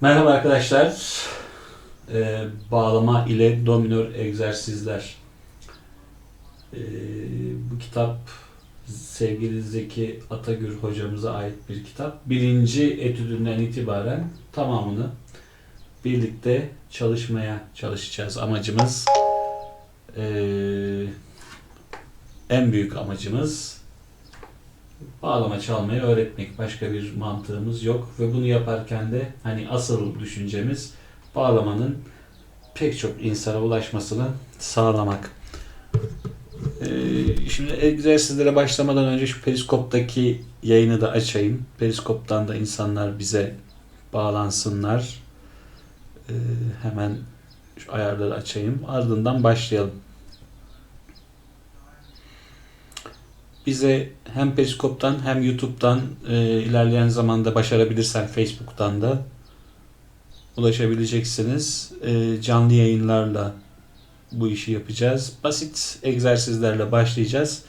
Merhaba arkadaşlar. Ee, bağlama ile dominör egzersizler. Ee, bu kitap sevgili Zeki Atagür hocamıza ait bir kitap. Birinci etüdünden itibaren tamamını birlikte çalışmaya çalışacağız. Amacımız ee, en büyük amacımız bağlama çalmayı öğretmek. Başka bir mantığımız yok ve bunu yaparken de hani asıl düşüncemiz bağlamanın pek çok insana ulaşmasını sağlamak. Ee, şimdi egzersizlere başlamadan önce şu periskoptaki yayını da açayım. Periskoptan da insanlar bize bağlansınlar. Ee, hemen şu ayarları açayım. Ardından başlayalım. Bize hem Periskop'tan hem YouTube'dan e, ilerleyen zamanda başarabilirsen Facebook'tan da ulaşabileceksiniz. E, canlı yayınlarla bu işi yapacağız. Basit egzersizlerle başlayacağız.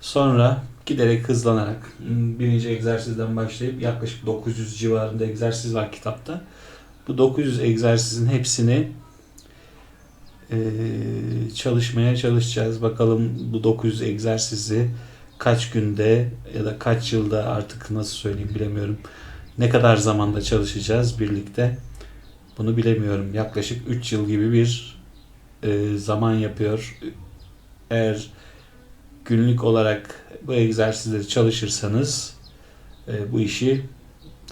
Sonra giderek hızlanarak birinci egzersizden başlayıp yaklaşık 900 civarında egzersiz var kitapta. Bu 900 egzersizin hepsini e, çalışmaya çalışacağız. Bakalım bu 900 egzersizi kaç günde ya da kaç yılda artık nasıl söyleyeyim bilemiyorum. Ne kadar zamanda çalışacağız birlikte bunu bilemiyorum. Yaklaşık 3 yıl gibi bir e, zaman yapıyor. Eğer günlük olarak bu egzersizleri çalışırsanız e, bu işi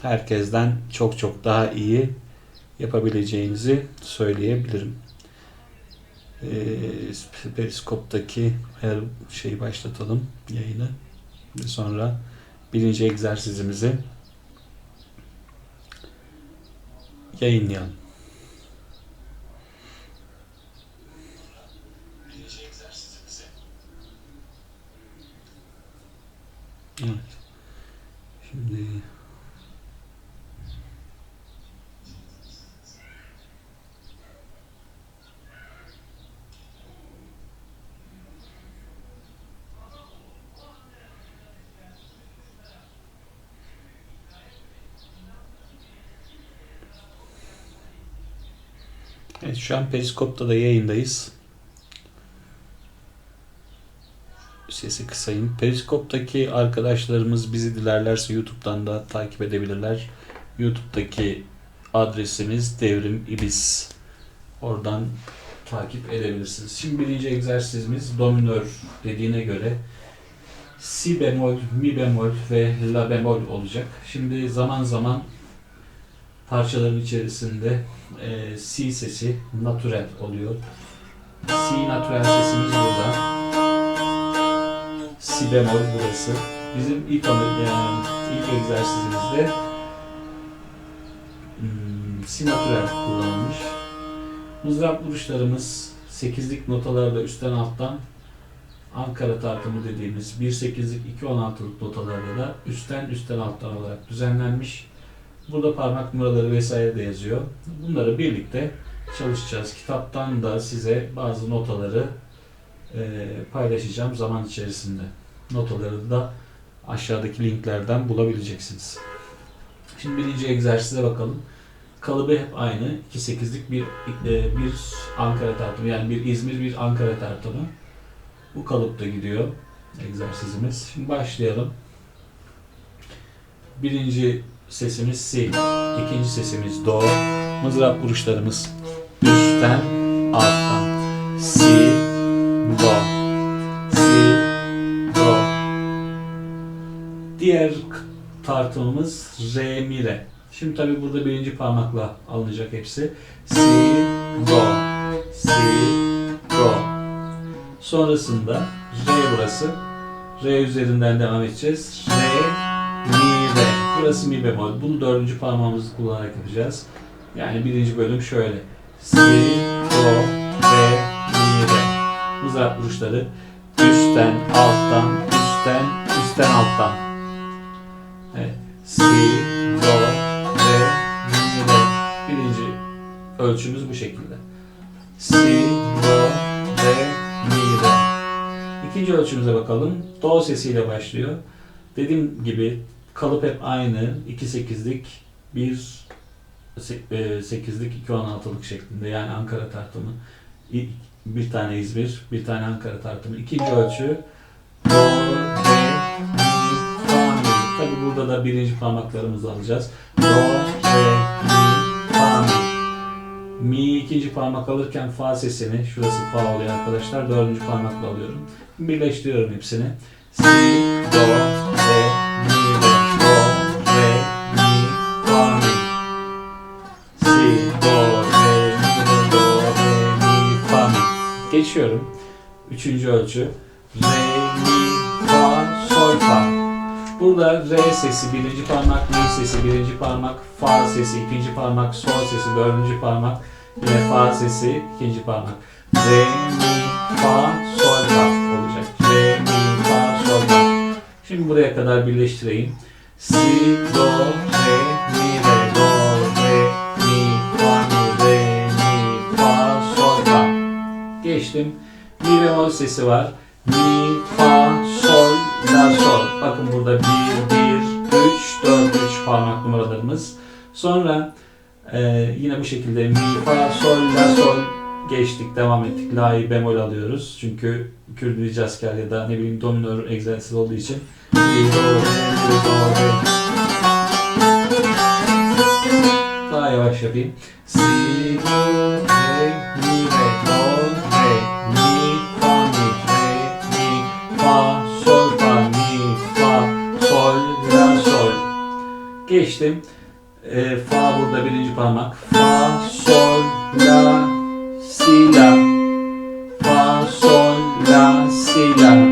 herkesten çok çok daha iyi yapabileceğinizi söyleyebilirim. E, Periskop'taki her şeyi başlatalım yayını sonra birinci egzersizimizi yayınlayalım. Evet. Şimdi Evet şu an Periskop'ta da yayındayız. Sesi kısayım. Periskop'taki arkadaşlarımız bizi dilerlerse YouTube'dan da takip edebilirler. YouTube'daki adresimiz Devrim İbis. Oradan takip edebilirsiniz. Şimdi birinci egzersizimiz dominör dediğine göre si bemol, mi bemol ve la bemol olacak. Şimdi zaman zaman parçaların içerisinde e, si sesi natürel oluyor. Si natürel sesimiz burada. Si bemol burası. Bizim ilk yani ilk egzersizimizde hmm, si natürel kullanılmış. Mızrap vuruşlarımız 8'lik notalarda üstten alttan Ankara tartımı dediğimiz 1-8'lik 2-16'lık notalarda da üstten üstten alttan olarak düzenlenmiş. Burada parmak numaraları vesaire de yazıyor. Bunları birlikte çalışacağız. Kitaptan da size bazı notaları e, paylaşacağım zaman içerisinde. Notaları da aşağıdaki linklerden bulabileceksiniz. Şimdi birinci egzersize bakalım. Kalıbı hep aynı. 2-8'lik bir, e, bir Ankara tartımı. Yani bir İzmir, bir Ankara tartımı. Bu kalıpta gidiyor egzersizimiz. Şimdi başlayalım. Birinci sesimiz si. ikinci sesimiz do. Mızrap vuruşlarımız üstten alttan. Si, do. Si, do. Diğer tartımımız re, mi, re. Şimdi tabi burada birinci parmakla alınacak hepsi. Si, do. Si, do. Sonrasında re burası. Re üzerinden devam edeceğiz. Re, mi, re. Burası mi bemol. Bunu dördüncü parmağımızı kullanarak yapacağız. Yani birinci bölüm şöyle. Si, do, re, mi, re. Mızrap vuruşları üstten, alttan, üstten, üstten, alttan. Evet. Si, do, re, mi, re. Birinci ölçümüz bu şekilde. Si, do, re, mi, re. İkinci ölçümüze bakalım. Do sesiyle başlıyor. Dediğim gibi kalıp hep aynı. 2-8'lik bir 8'lik 2 16'lık şeklinde yani Ankara tartımı. Bir tane İzmir, bir tane Ankara tartımı. İkinci ölçü Do, Re, Mi, Fa, Mi. Tabi burada da birinci parmaklarımızı alacağız. Do, Re, Mi, Fa, Mi. Mi ikinci parmak alırken Fa sesini, şurası Fa oluyor arkadaşlar. Dördüncü parmakla alıyorum. Birleştiriyorum hepsini. Si, Geçiyorum. Üçüncü ölçü. Re, Mi, Fa, Sol, Fa. Burada re sesi birinci parmak, mi sesi birinci parmak, fa sesi ikinci parmak, sol sesi dördüncü parmak, yine fa sesi ikinci parmak. Re, mi, fa, sol, fa olacak. Re, mi, fa, sol, fa. Şimdi buraya kadar birleştireyim. Si, do, re, Geçtim. Mi bemol sesi var. Mi, fa, sol, la, sol. Bakın burada 1, 1, 3, 4, 3 parmak numaralarımız. Sonra e, yine bu şekilde mi, fa, sol, la, sol geçtik, devam ettik. La'yı bemol alıyoruz. Çünkü Kürdü Ricasker ya da ne bileyim dominör egzersiz olduğu için. Mi, do, re, do, re. Daha yavaş yapayım. Si, do, Geçtim. E, fa burada birinci parmak. Fa, sol, la, si, la. Fa, sol, la, si, la.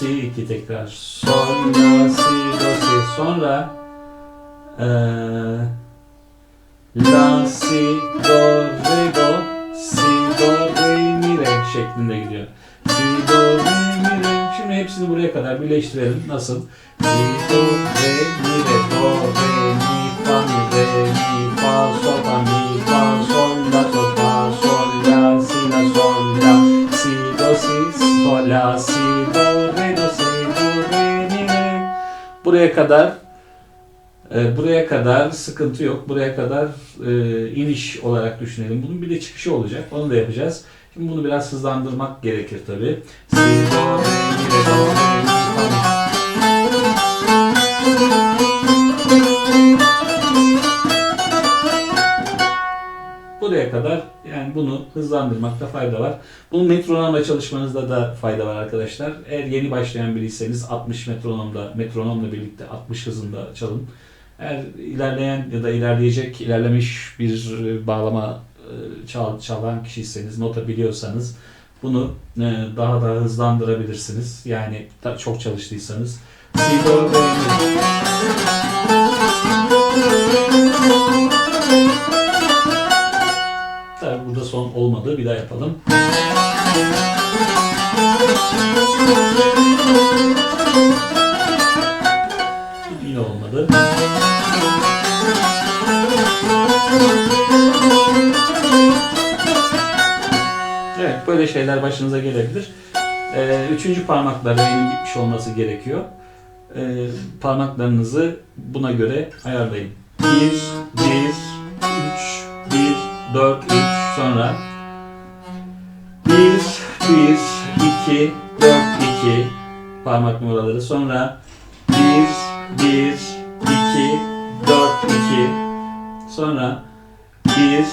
C2 tekrar. Sol, La, Si, Do, Si. Sonra e, La, Si, Do, Re, Do, Si, Do, Re, Mi, Re şeklinde gidiyor. Si, Do, Re, Mi, Re. Şimdi hepsini buraya kadar birleştirelim. Nasıl? Si, Do, Re, Mi, Re, Do, Re, Mi, Fa, Mi, Re, Mi, Fa, Sol, Fa, Mi, Fa, sol, la, si, do, re, do, si, do, re, mi, re. Buraya kadar e, buraya kadar sıkıntı yok. Buraya kadar e, iniş olarak düşünelim. Bunun bir de çıkışı olacak. Onu da yapacağız. Şimdi bunu biraz hızlandırmak gerekir tabi. Si, do, re, mi, re, do, re, mi. Buraya kadar yani bunu hızlandırmakta fayda var. Bunu metronomla çalışmanızda da fayda var arkadaşlar. Eğer yeni başlayan biriyseniz 60 metronomla metronomla birlikte 60 hızında çalın. Eğer ilerleyen ya da ilerleyecek, ilerlemiş bir e, bağlama e, çal, çalan kişiyseniz, nota biliyorsanız bunu e, daha da hızlandırabilirsiniz. Yani çok çalıştıysanız. Si, do, re, mi. Tabii burada son olmadı. Bir daha yapalım. Yine olmadı. Evet böyle şeyler başınıza gelebilir. Ee, üçüncü parmakla R'nin gitmiş olması gerekiyor. Ee, parmaklarınızı buna göre ayarlayın. 1, 1, 3, 1, 4, 3 sonra 1, 1, 2, 4, 2 parmak numaraları. Sonra 1, 1, 2, 4, 2 sonra 1, 1,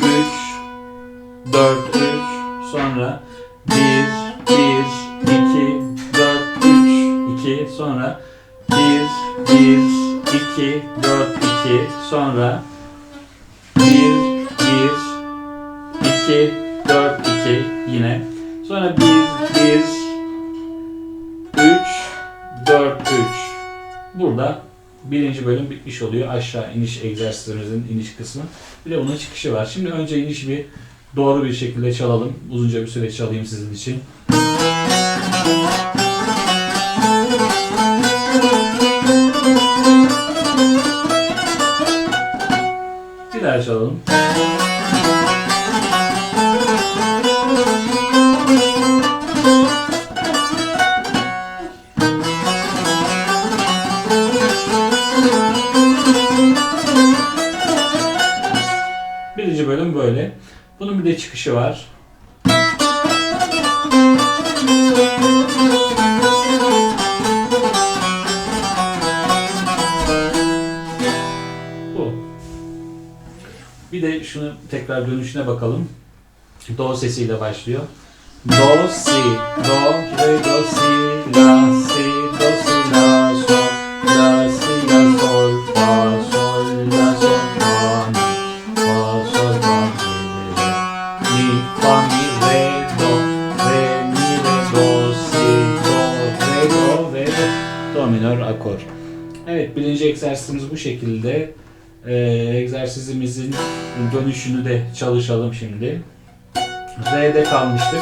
3, 4, 3 sonra 1, 1, 2, 4, 3, 2 sonra 1, 1, 2, 4, 2 sonra 2, 4, 2 yine. Sonra 1, 1, 3, 4, 3. Burada birinci bölüm bitmiş oluyor. Aşağı iniş egzersizimizin iniş kısmı. Bir de onun çıkışı var. Şimdi önce inişi bir doğru bir şekilde çalalım. Uzunca bir süre çalayım sizin için. Bir daha çalalım. De çıkışı var. Bu. Bir de şunu tekrar dönüşüne bakalım. Do sesiyle başlıyor. Do, si, do, re, do, si, la, Evet birinci egzersizimiz bu şekilde. Ee, egzersizimizin dönüşünü de çalışalım şimdi. Re'de kalmıştık.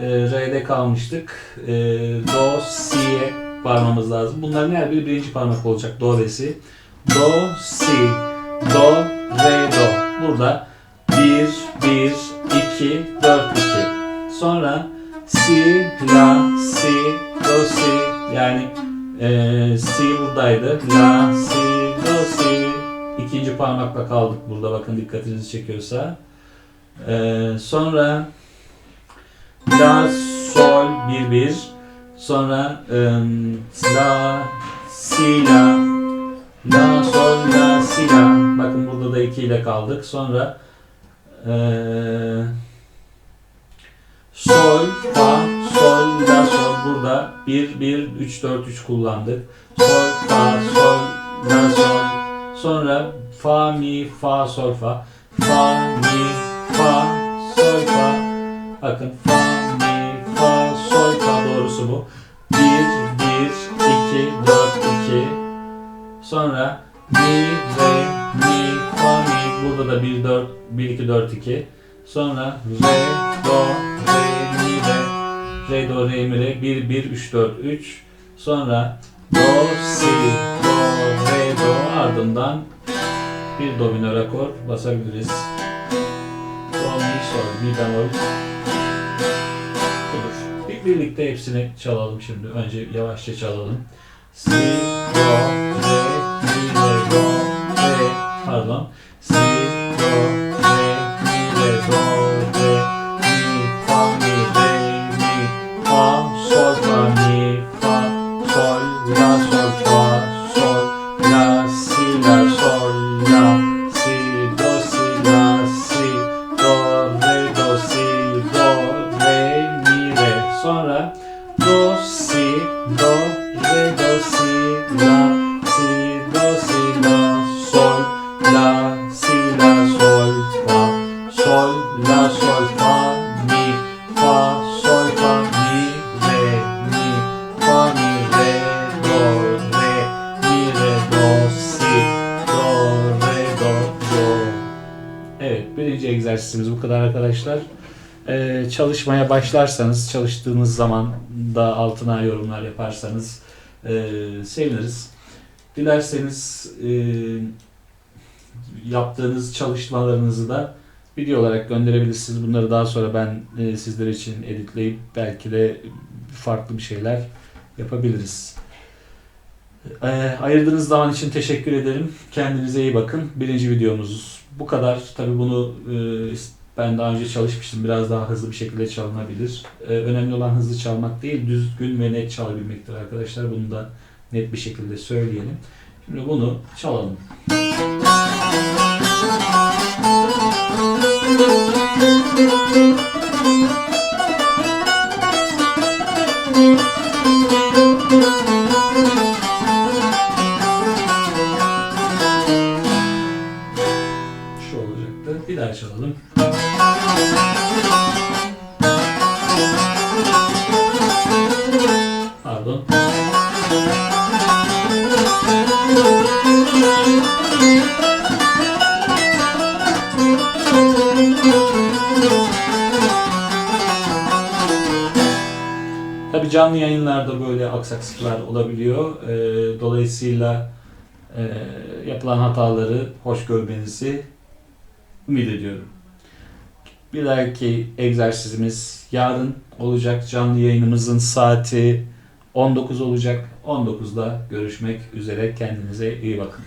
Ee, Re'de kalmıştık. Ee, do, si'ye varmamız lazım. Bunların her biri birinci parmak olacak. Do, re, si. Do, si, do, re, do. Burada 1, 1, 2, 4, 2. Sonra si, la, si, do, si. Yani e, si buradaydı. La, si, do, si. İkinci parmakla kaldık burada. Bakın dikkatinizi çekiyorsa. Ee, sonra La, Sol, 1, 1. Sonra ım, La, Si, La. La, Sol, La, Si, La. Bakın burada da 2 ile kaldık. Sonra eee Sol, Fa, Sol, La, Sol. Burada 1, 1, 3, 4, 3 kullandık. Sol, Fa, Sol, La, Sol. Sonra Fa, Mi, Fa, Sol, Fa. Fa, Mi, Fa, Sol, Fa. Bakın Fa, Mi, Fa, Sol, Fa doğrusu bu. 1, 1, 2, 4, 2. Sonra Mi, Re, Mi, Fa, Mi. Burada da 1, 4, 1, 2, 4, 2. Sonra Re, Do, Re, Mi, Re. Re, Do, Re, Mi, Re. 1, 1, 3, 4, 3. Sonra Do, Si, Do, Re, Do. Ardından bir do minör akor basabiliriz. Do, Mi, Sol, Mi bemol. Budur. Bir birlikte hepsini çalalım şimdi. Önce yavaşça çalalım. Si, do, re, mi, re, do, re. Pardon. Si, do, re, mi, re, do, re, mi, fa, mi, re, mi, fa, sol, fa, mi, egzersizimiz bu kadar arkadaşlar. Ee, çalışmaya başlarsanız, çalıştığınız zaman da altına yorumlar yaparsanız e, seviniriz. Dilerseniz e, yaptığınız çalışmalarınızı da video olarak gönderebilirsiniz. Bunları daha sonra ben e, sizler için editleyip belki de farklı bir şeyler yapabiliriz. E, ayırdığınız zaman için teşekkür ederim. Kendinize iyi bakın. Birinci videomuz bu kadar. Tabii bunu e, ben daha önce çalışmıştım. Biraz daha hızlı bir şekilde çalınabilir. E, önemli olan hızlı çalmak değil, düzgün ve net çalabilmektir arkadaşlar. Bunu da net bir şekilde söyleyelim. Şimdi bunu çalalım. Şu Tabii canlı yayınlarda böyle aksaklıklar olabiliyor. E, dolayısıyla e, yapılan hataları hoş görmenizi ümit ediyorum. Bir dahaki egzersizimiz yarın olacak. Canlı yayınımızın saati 19 olacak. 19'da görüşmek üzere. Kendinize iyi bakın.